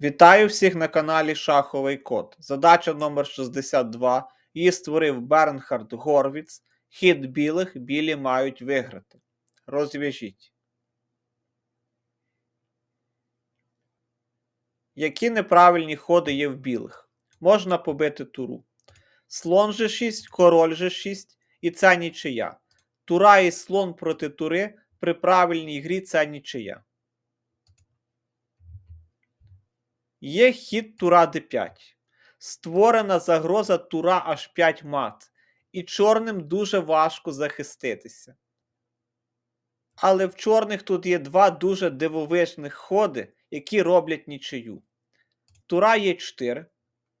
Вітаю всіх на каналі Шаховий Код. Задача номер 62. Її створив Бернхард Горвіц. Хід білих білі мають виграти. Розв'яжіть. Які неправильні ходи є в білих? Можна побити туру. Слон G6, король G6 і це нічия. Тура і слон проти тури при правильній грі це нічия. Є хід тура d5. Створена загроза тура h5 мат. І чорним дуже важко захиститися. Але в чорних тут є два дуже дивовижних ходи, які роблять нічию. Тура є 4,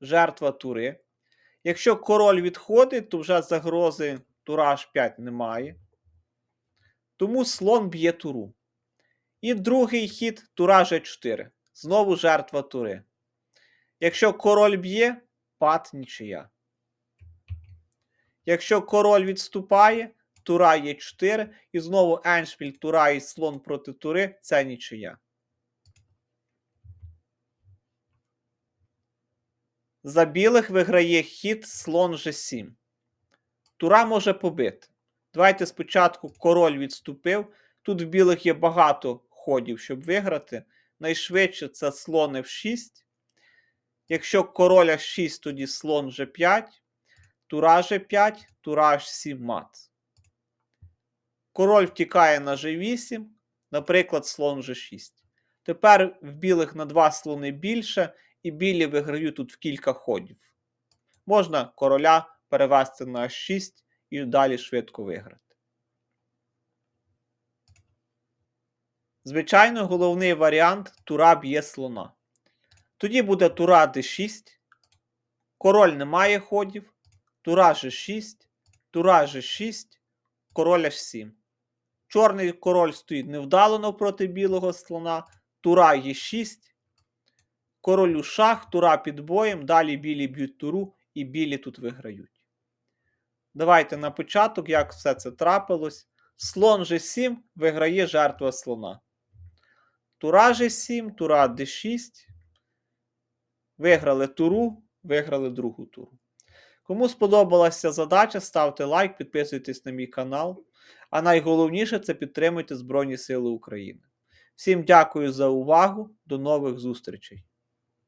жертва тури. Якщо король відходить, то вже загрози тура h5 немає. Тому слон б'є туру. І другий хід тура g4. Знову жертва тури. Якщо король б'є, пад нічия. Якщо король відступає, тура є 4, і знову еншпіль, тура і слон проти тури це нічия. За білих виграє хід слон G7. Тура може побити. Давайте спочатку король відступив. Тут в білих є багато ходів, щоб виграти. Найшвидше це слон F6. Якщо король H6, тоді слон G5, тура G5, тура H7 мат. Король втікає на G8, наприклад, слон G6. Тепер в білих на два слони більше, і білі виграють тут в кілька ходів. Можна короля перевести на H6 і далі швидко виграти. Звичайно, головний варіант тура б'є слона. Тоді буде тура d6, король не має ходів, тура g6, тура g6, король h7. Чорний король стоїть невдало навпроти білого слона, тура e6, королю шах, тура під боєм, далі білі б'ють туру і білі тут виграють. Давайте на початок, як все це трапилось. Слон g7 виграє жертва слона. Тура G7, тура D6. Виграли туру, виграли другу туру. Кому сподобалася задача, ставте лайк, підписуйтесь на мій канал. А найголовніше це підтримуйте Збройні Сили України. Всім дякую за увагу. До нових зустрічей!